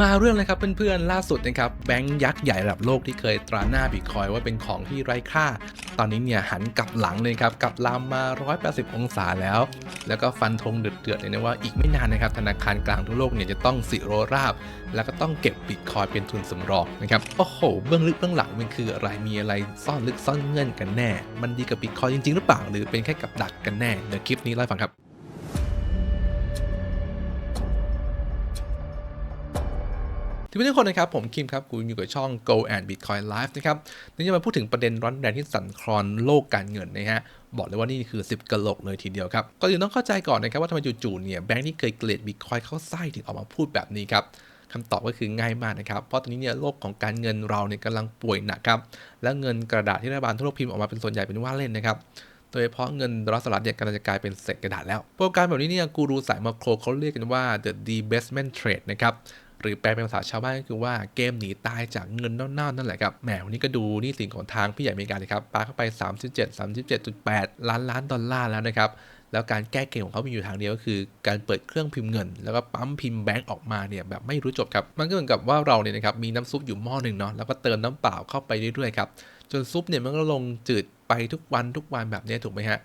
มาเรื่องเลยครับเพื่อนๆ ล่าสุดนะครับแบงก์ยักษ์ใหญ่ระดับโลกที่เคยตราหน้าบิตคอยว่าเป็นของที่ไร้ค่า ตอนนี้เนี่ยหันกลับหลังเลยครับกลับลามมา 180 องศาแล้ว แล้วก็ฟันธงเดือดๆเลยนะว่าอีกไม่นานนะครับธนาคารกลางทั่วโลกเนี่ยจะต้องสิโรราบ แล้วก็ต้องเก็บบิตคอยเป็นทุนสำรองนะครับโอ้โหเบื้องลึกเบื้องหลังมันคืออะไรมีอะไรซ่อนลึกซ่อนเงื่อนกันแน่ มันดีกับบิตคอยจริงๆ หรือเปล่า หรือเป็นแค่กับดักกันแน่เดี๋ยวคลิปนี้เล่าให้ฟังครับ ทุกท่านคนนะครับ ผมคิมครับกูอยู่กับช่อง Go and Bitcoin Live นะครับนี่จะมาพูดถึงประเด็นร้อนแรงที่สั่นคลอนโลกการเงินนะฮะบอกเลยว่านี่คือ 10กะโหลกเลยทีเดียวครับก็อื่นต้องเข้าใจก่อนนะครับว่าทำไมจู่ๆเนี่ยแบงค์ที่เคยเกลียดบิตคอยเข้าไส้ถึงออกมาพูดแบบนี้ครับคำตอบก็คือง่ายมากนะครับ เพราะตอนนี้เนี่ยโลกของการเงินเราเนี่ยกำลังป่วยหนักครับ และเงินกระดาษที่รัฐบาลทั่วโลกพิมพ์ออกมาเป็นส่วนใหญ่เป็นว่าเล่นนะครับโดยเฉพาะเงินดอลลาร์สหรัฐเนี่ยกำลังจะกลายเป็นเศษกระดาษแล้ว โปรแกรมแบบนี้เนี่ยกูรูสายมาโครเขาเรียกกันว่า the debasement trade นะครับ หรือแปลเป็นภาษาชาวบ้านก็คือว่าเกมหนีตายจากเงินเน่าๆนั่นแหละครับแหมวันนี้ก็ดูนี่สินของทางพี่ใหญ่อเมริกาเลยครับปาเข้าไป 37 37.8 ล้านล้านดอลลาร์แล้วนะครับแล้วการแก้เกมของเขามีอยู่ทางเดียวก็คือ การเปิดเครื่องพิมพ์เงิน แล้วก็ปั๊มพิมพ์แบงก์ออกมาเนี่ยแบบไม่รู้จบครับ มันก็เหมือนกับว่าเราเนี่ยนะครับมีน้ำซุปอยู่หม้อหนึ่งเนาะแล้วก็เติมน้ำเปล่าเข้าไปเรื่อยๆครับจนซุปเนี่ยมันก็ลงจืดไปทุกวันทุกวันแบบนี้ถูกไหมฮะ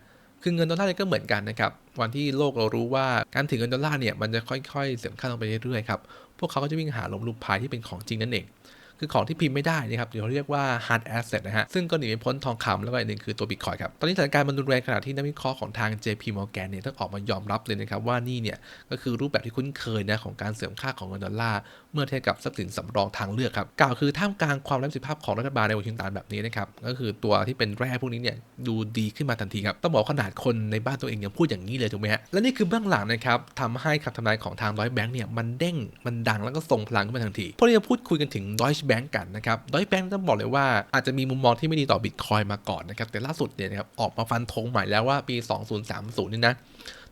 คือเงินดอลลาร์เนี่ยก็เหมือนกันนะครับ วันที่โลกเรารู้ว่าการถือเงินดอลลาร์เนี่ยมันจะค่อยๆ เสื่อมค่าลงไปเรื่อยๆครับ พวกเขาก็จะวิ่งหาลมลูปพายที่เป็นของจริงนั่นเอง คือของที่พิมพ์ไม่ได้นะครับเดี๋ยวเรียกว่า hard asset นะฮะซึ่งก็หนีไม่พ้นทองคำแล้วก็อีกหนึ่งคือตัว Bitcoin ครับตอนนี้สถานการณ์มันรุนแรงขนาดที่นักวิเคราะห์ของทาง JP Morgan เนี่ยต้องออกมายอมรับเลยนะครับว่านี่เนี่ยก็คือรูปแบบที่คุ้นเคยนะของการเสริมค่าของเงินดอลลาร์เมื่อเทียบกับทรัพย์สินสำรองทางเลือกครับกล่าวคือท่ามกลางความร้ประสิทธิภาพของรัฐบาลในวอชิงตันแบบนี้นะครับก็คือตัวที่เป็นแร่พวกนี้เนี่ยดูดีขึ้นมาทันทีครับต้องบอกขนาดคนในบ้านตัวเองยังพูดอย่างนี้เลยถูกไหมฮะและนี่คือเบื้องหลังนะครับทำให้คำทำนายของทางดอยแบงค์เนี่ยมันเด้งมันดังแล้วก็ทรงพลังขึ้นมาทันทีพวกนี้จะพูดคุยกันถึงดอยแบงค์กันนะครับดอยแบงค์ต้องบอกเลยว่าอาจจะมีมุมมองที่ไม่ดีต่อบิตคอยมาก่อนนะครับแต่ล่าสุดเนี่ยนะครับออกมาฟันธงใหม่แล้วว่าปี 2030 นี่นะ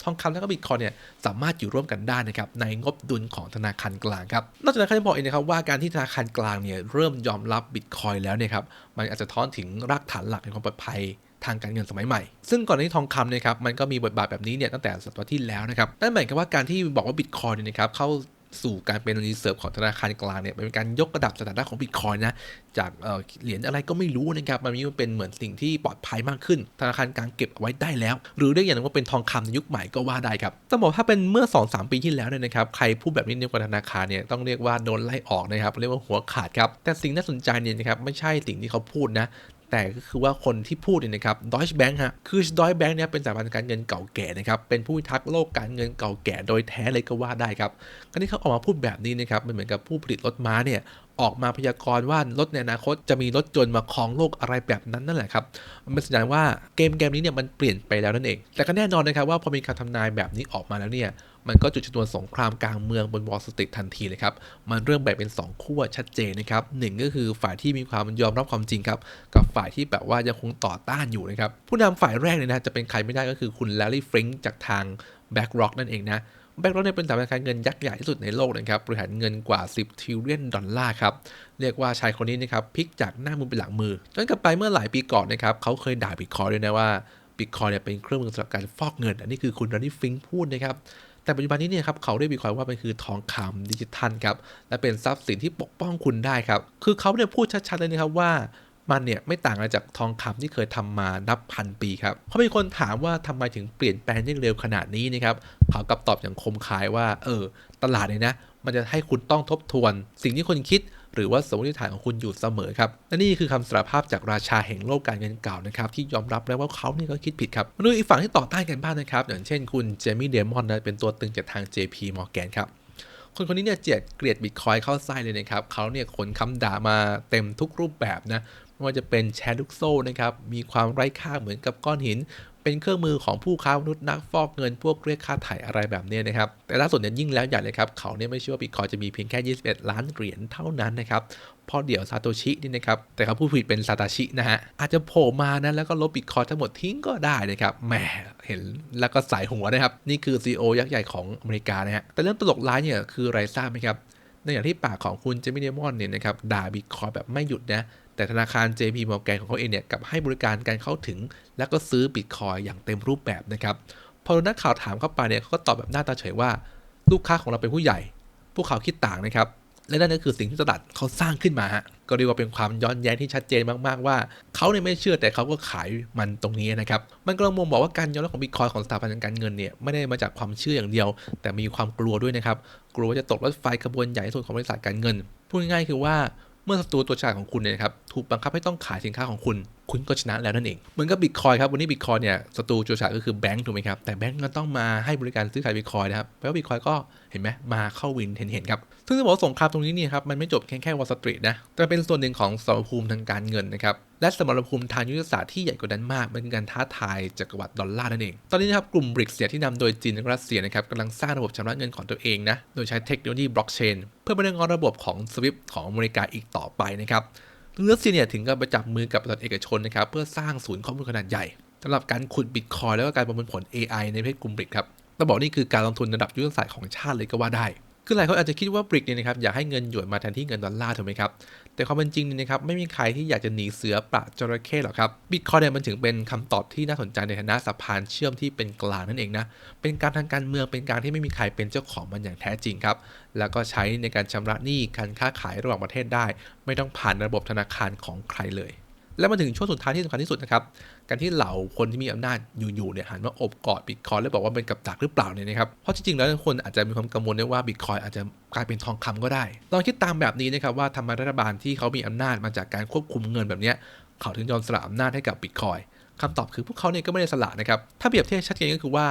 ทองคำและก็บิตคอยเนี่ยสามารถอยู่ร่วมกันได้นะครับในงบดุลของธนาคารกลางครับนอกจากนั้นเขาจะบอกอีกนะครับว่าการที่ธนาคารกลางเนี่ยเริ่มยอมรับบิตคอยแล้วเนี่ยครับมันอาจจะท้อนถึงรากฐานหลักในความปลอดภัยทางการเงินสมัยใหม่ ซึ่งก่อนหน้านี้ทองคำเนี่ยครับมันก็มีบทบาทแบบนี้เนี่ยตั้งแต่ศตวรรษที่แล้วนะครับ นั่นหมายความว่าการที่บอกว่าบิตคอยเนี่ยนะครับเข้า สู่การเป็นรีเซิร์ฟของธนาคารกลางเนี่ยเป็นการยกระดับสถานะของบิตคอยนะจากเหรียญอะไรก็ไม่รู้นะครับมันมีมันเป็นเหมือนสิ่งที่ปลอดภัยมากขึ้น ธนาคารกลางเก็บเอาไว้ได้แล้ว หรือเรียกอย่างนึงว่าเป็นทองคำในยุคใหม่ก็ว่าได้ครับต้องบอกถ้าเป็นเมื่อ 2-3 ปีที่แล้วเนี่ยนะครับใครพูดแบบนี้ในกับธนาคารเนี่ยต้องเรียกว่าโดนไล่ออกนะครับเรียกว่าหัวขาดครับแต่สิ่งน่าสนใจเนี่ยนะครับไม่ใช่สิ่งที่เขาพูดนะ แต่ก็คือว่าคนที่พูดเนี่ยนะครับดอยช์แบงค์ฮะคือดอยช์แบงค์เนี่ยเป็นสถาบันการเงินเก่าแก่นะครับเป็นผู้พิทักษ์โลกการเงินเก่าแก่โดยแท้เลยก็ว่าได้ครับการที่เขาออกมาพูดแบบนี้นะครับมันเหมือนกับผู้ผลิตรถม้าเนี่ยออกมาพยากรณ์ว่ารถในอนาคตจะมีรถยนต์มาครองโลกอะไรแบบนั้นนั่นแหละครับ มันเป็นสัญญาณว่าเกมเกมนี้เนี่ยมันเปลี่ยนไปแล้วนั่นเอง แต่ก็แน่นอนนะครับว่าพอมีการทำนายแบบนี้ออกมาแล้วเนี่ย มันก็จุดชนวนสงครามกลางเมืองบนวอลสตรีททันทีเลยครับ มันเริ่มแบ่งเป็น 2 ขั้วชัดเจนนะครับหนึ่งก็คือฝ่ายที่มีความยอมรับความจริงครับกับฝ่ายที่แบบว่ายังคงต่อต้านอยู่นะครับผู้นำฝ่ายแรกเนี่ยนะจะเป็นใครไม่ได้ก็คือคุณแลลี่ฟริงจากทาง BlackRock นั่นเองนะแบงก์โรเนี่ยเป็นสถาบันการเงินยักษ์ใหญ่ที่สุดในโลกนะครับบริหารเงินกว่า 10ทริลเลียนดอลลาร์ครับ เรียกว่าชายคนนี้นะครับพลิกจากหน้ามือเป็นหลังมือย้อนกลับไปเมื่อหลายปีก่อนนะครับเขาเคยด่าบิตคอยด้วยนะว่าบิตคอยเนี่ยเป็นเครื่องมือสำหรับการฟอกเงิน อันนี้คือคุณรันนี่ฟิงพูดนะครับ แต่ปัจจุบันนี้เนี่ยครับเขาเรียกบิตคอยว่ามันคือทองคำดิจิทัลครับและเป็นทรัพย์สินที่ปกป้องคุณได้ครับคือเขาเนี่ยพูดชัดๆเลยนะครับว่ามันเนี่ยไม่ต่างอะไรจากทองคำที่เคยทำมานับพันปีครับเพราะมีคนถามว่าทำไมถึงเปลี่ยนแปลงได้เร็วขนาดนี้นะครับเขากับตอบอย่างคมคายว่าเออตลาดเนี่ยนะมันจะให้คุณต้องทบทวน สิ่งที่คุณคิด หรือว่าสมมติฐานของคุณอยู่เสมอครับและนี่คือคำสารภาพจากราชาแห่งโลกการเงินเก่านะครับที่ยอมรับแล้วว่าเขาเนี่ยก็คิดผิดครับมาดูอีกฝั่งที่ต่อต้านกันบ้างนะครับอย่างเช่นคุณเจมี่เดมอนนะเป็นตัวตึงจากทาง JP Morgan ครับคนคนนี้เนี่ยเจียดเกลียดบิตคอยเข้าไส้เลยนะครับเขาเนี่ยขนคำด่ามาเต็มทุกรูปแบบนะไม่ว่าจะเป็นแชร์ลูกโซ่นะครับมีความไร้ค่าเหมือนกับก้อนหิน เป็นเครื่องมือของผู้ค้ามนุษย์นักฟอกเงินพวกเรียกค่าถ่อะไรแบบนี้นะครับ แต่ล่าสุดเนี่ยยิ่งแล้วใหญ่เลยครับ เขาเนี่ยไม่เชื่อว่าบิตคอยจะมีเพียงแค่ 21 ล้านเหรียญเท่านั้นนะครับเพราะเดี๋ยวซาโตชินี่นะครับ แต่เขาพูดผิดเป็นซาตาชินะฮะ อาจจะโผล่มานะ แล้วก็ลบบิตคอยทั้งหมดทิ้งก็ได้นะครับ แหม เห็นแล้วก็สายหัวนะครับ นี่คือ CEO ยักษ์ใหญ่ของอเมริกานะฮะ แต่เรื่องตลกร้ายเนี่ยคืออะไรทราบไหมครับ ในอย่างที่ปากของคุณเจมิเนมอนเนี่ยนะครับ ด่าบิตคอยแบบไม่หยุดนะ แต่ธนาคาร JP Morgan ของเขาเองเนี่ยกับให้บริการการเข้าถึง แล้วก็ซื้อบิตคอยอย่างเต็มรูปแบบนะครับ พอนักข่าวถามเข้าไปเนี่ยเขาก็ตอบแบบหน้าตาเฉยว่า ลูกค้าของเราเป็นผู้ใหญ่ พวกเขาคิดต่างนะครับ และนั่นก็คือสิ่งที่ตลาดเขาสร้างขึ้นมาฮะก็เรียกว่าเป็นความย้อนแย้งที่ชัดเจนมากๆว่าเขาเนี่ยไม่เชื่อแต่เขาก็ขายมันตรงนี้นะครับ มันกำลังมองบอกว่าการย้อนรับของบิตคอยของสถาบันการเงินเนี่ยไม่ได้มาจากความเชื่ออย่างเดียว แต่มีความกลัวด้วยนะครับ กลัวว่าจะตกรถไฟขบวนใหญ่ที่สุดของบริษัทการเงิน พูดง่ายๆคือว่า มื่อศัตรูตัวฉลาดของคุณเนี่ยครับถูกบังคับให้ต้องขายสินค้าของคุณ คุณก็ชนะแล้วนั่นเอง เหมือนกับบิตคอยครับวันนี้บิตคอยเนี่ยศัตรูตัวฉลาดก็คือแบงก์ถูกไหมครับแต่แบงก์ก็ต้องมาให้บริการซื้อขายบิตคอยนะครับแล้วบิตคอยก็เห็นไหมมาเข้าวินเห็นเห็นครับซึ่งจะบอกว่าสงครามตรงนี้เนี่ยครับมันไม่จบแค่แค่วอลสตรีทนะแต่เป็นส่วนหนึ่งของสมรภูมิทางการเงินนะครับ และสมรภูมิทางยุทธศาสตร์ที่ใหญ่กว่านั้นมากมันการท้าทายจักรวรรดิดอลลาร์นั่นเอง ตอนนี้นะครับกลุ่มบริกเซียที่นำโดยจีนและรัสเซียนะครับกำลังสร้างระบบชำระเงินของตัวเองนะโดยใช้เทคโนโลยีบล็อกเชนเพื่อไปเรื่องระบบของ SWIFT ของอเมริกาอีกต่อไปนะครับรัสเซียเนี่ยถึงกับไปจับมือกับบริษัทเอกชนนะครับเพื่อสร้างศูนย์ข้อมูลขนาดใหญ่สำหรับการขุดบิตคอยแล้วก็การประมวลผล AI ในประเทศกลุ่มบริกครับต้องบอกนี่คือการลงทุนระดับยุทธศาสตร์ของชาติเลยก็ว่าได้ คือหลายคนอาจจะคิดว่าบริกเนี่ยนะครับอยากให้เงินหยวนมาแทนที่เงินดอลลาร์ถูกไหมครับ แต่ความเป็นจริงเนี่ยนะครับไม่มีใครที่อยากจะหนีเสือปะจระเข้หรอกครับบิตคอยเนี่ยมันถึงเป็นคำตอบที่น่าสนใจในฐานะสะพานเชื่อมที่เป็นกลางนั่นเองนะเป็นการทางการเมืองเป็นการที่ไม่มีใครเป็นเจ้าของมันอย่างแท้จริงครับแล้วก็ใช้ในการชำระหนี้การค้าขายระหว่างประเทศได้ ไม่ต้องผ่านระบบธนาคารของใครเลย แล้วมาถึงช่วงสุดท้ายที่สำคัญที่สุดนะครับ การที่เหล่าคนที่มีอำนาจอยู่ๆเนี่ยหันมาอบกอดบิตคอยแล้วบอกว่าเป็นกับดักหรือเปล่าเนี่ยนะครับ เพราะจริงๆแล้วคนอาจจะมีความกังวลได้ว่าบิตคอยอาจจะกลายเป็นทองคำก็ได้ ลองคิดตามแบบนี้นะครับว่าทำไมรัฐบาลที่เขามีอำนาจมาจากการควบคุมเงินแบบเนี้ยเขาถึงยอมสละอำนาจให้กับบิตคอยคำตอบคือพวกเขาเนี่ยก็ไม่ได้สละนะครับ ถ้าเปรียบเทียบชัดเจนก็คือว่า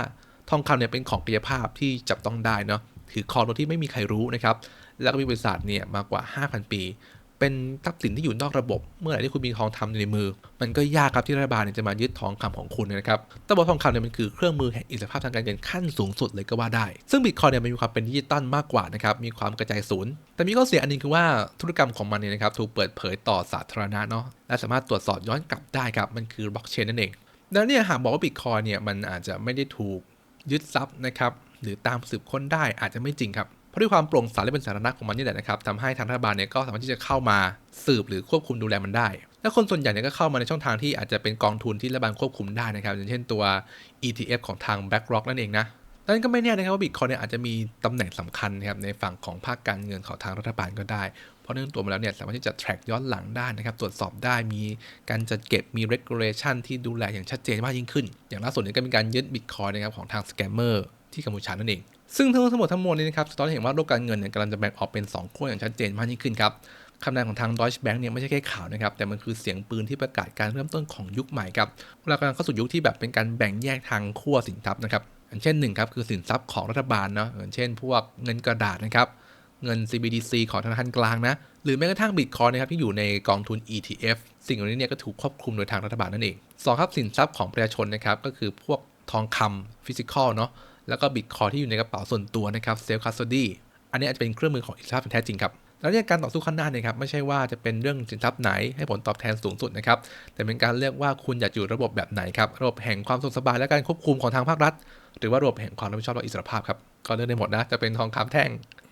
ทองคำเนี่ยเป็นของกายภาพที่จับต้องได้เนาะถือครองโดยที่ไม่มีใครรู้นะครับ แล้วก็มีบริษัทเนี่ยมากกว่า 5,000 ปี เป็นทรัพย์สินที่อยู่นอกระบบ เมื่อไหร่ที่คุณมีทองคำอยู่ในมือ มันก็ยากครับที่รัฐบาลจะมายึดทองคำของคุณนะครับต่บอกทองคำเนี่ยมันคือเครื่องมือแห่งอิสรภาพทางการเงินขั้นสูงสุดเลยก็ว่าได้ ซึ่งบิตคอยเนี่ยมันมีความเป็นดิจิตอลมากกว่านะครับ มีความกระจายศูนย์ แต่มีข้อเสียอันหนึงคือว่าธุรกรรมของมันเนี่ยนะครับถูกเปิดเผยต่อสาธารณะเนาะ และสามารถตรวจสอบย้อนกลับได้ครับ มันคือบล็อกเชนนั่นเองดังนั้นเนี่ยหากบอกว่าบิตคอยเนี่ยมันอาจจะไม่ได้ถูกยึดทรัพย์นะครับ หรือตามสืบค้นได้อาจจะไม่จริงครับ ด้วยความโปร่งใสและเป็นสาธารณะของมันนี่แหละนะครับทำให้ทางรัฐบาลเนี่ยก็สามารถที่จะเข้ามาสืบหรือควบคุมดูแลมันได้ และคนส่วนใหญ่เนี่ยก็เข้ามาในช่องทางที่อาจจะเป็นกองทุนที่รัฐบาลควบคุมได้นะครับ อย่างเช่นตัว ETF ของทาง BlackRock นั่นเองนะดังนั้นก็ไม่แน่นะครับว่าบิตคอยเนี่ยอาจจะมีตำแหน่งสำคัญนะครับในฝั่งของภาคการเงินของทางรัฐบาลก็ได้ เพราะเนื่องตัวมาแล้วเนี่ยสามารถที่จะ track ย้อนหลังได้นะครับตรวจสอบได้มีการจัดเก็บมี regulation ที่ดูแลอย่างชัดเจนมากยิ่งขึ้น อย่างล่าสุดนี้ก็มีการยึดบิตคอยนะครับของทาง scammer ที่กัมพูชานั่นเอง ซึ่งทั้งหมดทั้งมวลนี้นะครับสะท้อนเห็นว่าโลกการเงินเนี่ยกำลังจะแบ่งออกเป็น 2 ขั้วอย่างชัดเจนมากยิ่งขึ้นครับคำนายของทาง Deutsche Bank เนี่ยไม่ใช่แค่ข่าวนะครับ แต่มันคือเสียงปืนที่ประกาศการเริ่มต้นของยุคใหม่ครับเรากำลังเข้าสู่ยุคที่แบบเป็นการแบ่งแยกทางขั้วสินทรัพย์นะครับอย่างเช่นหนึ่งครับคือสินทรัพย์ของรัฐบาลเนาะอย่างเช่น พวกเงินกระดาษนะครับเงิน CBDC ของธนาคารกลางนะ หรือแม้กระทั่งบิตคอยนะครับที่อยู่ในกองทุน ETF สิ่งเหล่านี้เนี่ยก็ถูกควบคุมโดยทางรัฐบาลนั่นเองสองครับสินทรัพย์ของประชาชนนะครับก็คือพวกทองคำฟิสิกอลเนาะ แล้วก็บิตคอยที่อยู่ในกระเป๋าส่วนตัวนะครับเซลล์คัสโตดี้อันนี้อาจจะเป็นเครื่องมือของอิสระแท้จริงครับแล้วเนี่ยการต่อสู้ข้างหน้าเนี่ยครับไม่ใช่ว่าจะเป็นเรื่องสินทรัพย์ไหนให้ผลตอบแทนสูงสุดนะครับแต่เป็นการเลือกว่าคุณอยากอยู่ระบบแบบไหนครับระบบแห่งความสุขสบายและการควบคุมของทางภาครัฐ หรือว่าระบบแห่งความรับผิดชอบและอิสรภาพครับก็เลือกได้หมดนะจะเป็นทองคำแท่ง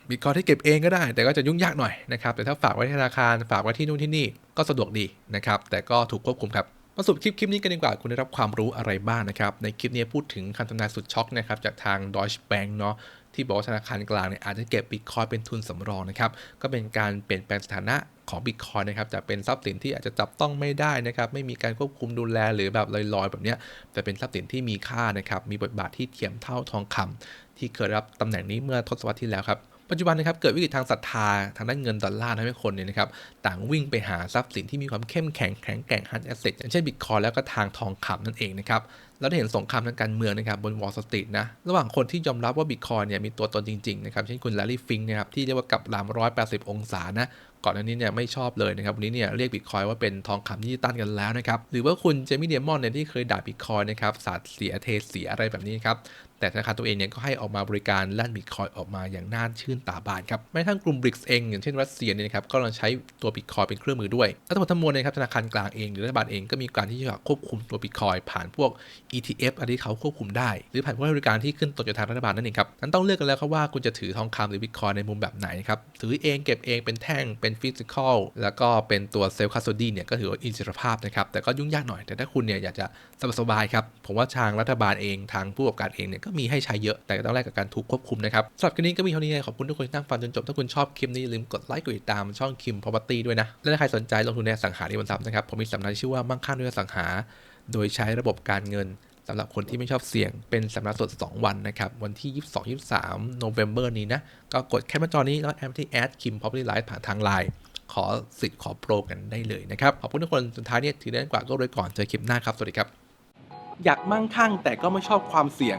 บิตคอยที่เก็บเองก็ได้ แต่ก็จะยุ่งยากหน่อยนะครับแต่ถ้าฝากไว้ที่ธนาคารฝากไว้ที่นู่นที่นี่ก็สะดวกดีนะครับแต่ก็ถูกควบคุมครับ มาสรุปคลิปคลิปนี้กันดีกว่าคุณได้รับความรู้อะไรบ้างนะครับ ในคลิปนี้พูดถึงคำทำนายสุดช็อกนะครับจากทาง Deutsche Bank เนาะที่บอกว่าธนาคารกลางเนี่ยอาจจะเก็บบิตคอยเป็นทุนสำรองนะครับก็เป็นการเปลี่ยนแปลงสถานะของบิตคอยนะครับจากเป็นทรัพย์สินที่อาจจะจับต้องไม่ได้นะครับไม่มีการควบคุมดูแลหรือแบบลอยๆ แบบเนี้ยแต่เป็นทรัพย์สินที่มีค่านะครับมีบทบาทที่เทียมเท่าทองคำที่เคยรับตำแหน่งนี้เมื่อทศวรรษที่แล้วครับ ปัจจุบันนะครับเกิดวิกฤตทางศรัทธาทางด้านเงินดอลลาร์ทำให้คนเนี่ยนะครับต่างวิ่งไปหาทรัพย์สินที่มีความเข้มแข็งแข็งแกร่งฮันแอสเซทอย่างเช่นบิตคอยแล้วก็ทางทองคำนั่นเองนะครับแล้วได้เห็นสงครามทางการเมืองนะครับบนวอลสตรีทนะระหว่างคนที่ยอมรับว่าบิตคอยเนี่ยมีตัวตนจริงๆนะครับเช่นคุณแลลี่ฟิงนะครับที่เรียกว่ากับลาม180 องศานะ ก่อนหน้านี้เนี่ยไม่ชอบเลยนะครับวันนี้เนี่ยเรียกบิตคอยว่าเป็นทองคำดิจิตอลกันแล้วนะครับหรือว่าคุณเจมี่เดียมอนเนี่ยที่เคยด่าบิตคอยนะครับสาดเสียเทเสียอะไรแบบนี้ครับแต่ธนาคารตัวเองเนี่ยก็ให้ออกมาบริการแล่นบิตคอยออกมาอย่างน่าชื่นตาบานครับแม้ทั้งกลุ่มบริกส์เองอย่างเช่นรัสเซียเนี่ยนะครับก็กำลังใช้ตัวบิตคอยเป็นเครื่องมือด้วยและทั้งหมดทั้งมวลเนยครับธนาคารกลางเองหรือรัฐบาลเองก็มีการที่จะควบคุมตัวบิตคอยผ่านพวก ETF อะไรที่เขาควบคุมได้ หรือผ่านผู้ให้บริการที่ขึ้นต้นจากทางรัฐบาลนั่นเองครับนั้นต้องเลือกกันแล้วครับว่าคุณจะถือทองคำหรือบิตคอยในมุมแบบไหนครับถือเองเก็บเองเป็นแท่งเป็นฟิสิกอลแล้วก็เป็นตัวเซลล์คัสโตดีเนี่ยก็ถือว่าอิสรภาพนะครับแต่ก็ยุ่งยากหน่อยแต่ถ้าคุณเนี่ยอยากจะสบายๆครับผมว่าทางรัฐบาลเองทางผู้ประกอบการเองเนี่ยก็มีให้ใช้เยอะแต่ต้องแลกกับการถูกควบคุมนะครับสำหรับคลิปนี้ก็มีเท่านี้ขอบคุณทุกคนที่นั่งฟังจนจบถ้าคุณชอบคลิปนี้อย่าลืมกดไลค์กดติดตามช่องคิม property ด้วยนะและถ้าใครสนใจลงทุนในสังหาริมทรัพย์นะครับผมมีสำนักที่ชื่อว่ามั่งคั่งด้วยสังหา โดยใช้ระบบการเงิน สำหรับคนที่ไม่ชอบเสี่ยงเป็นสัปดาห์สด 2 วันนะครับ วันที่ 22 23โนเวม ber นี้นะ ก็กดแคปมาจอนี้แล้วแอมที่แอดคิมพอบลิไลฟ์ผ่านทางไลน์ขอสิทธิ์ขอโปรกันได้เลยนะครับ ขอบคุณทุกคนสุดท้ายเนี่ยถือได้กว่าก็เลยก่อนเจอคลิปหน้าครับ สวัสดีครับ อยากมั่งคั่งแต่ก็ไม่ชอบความเสี่ยง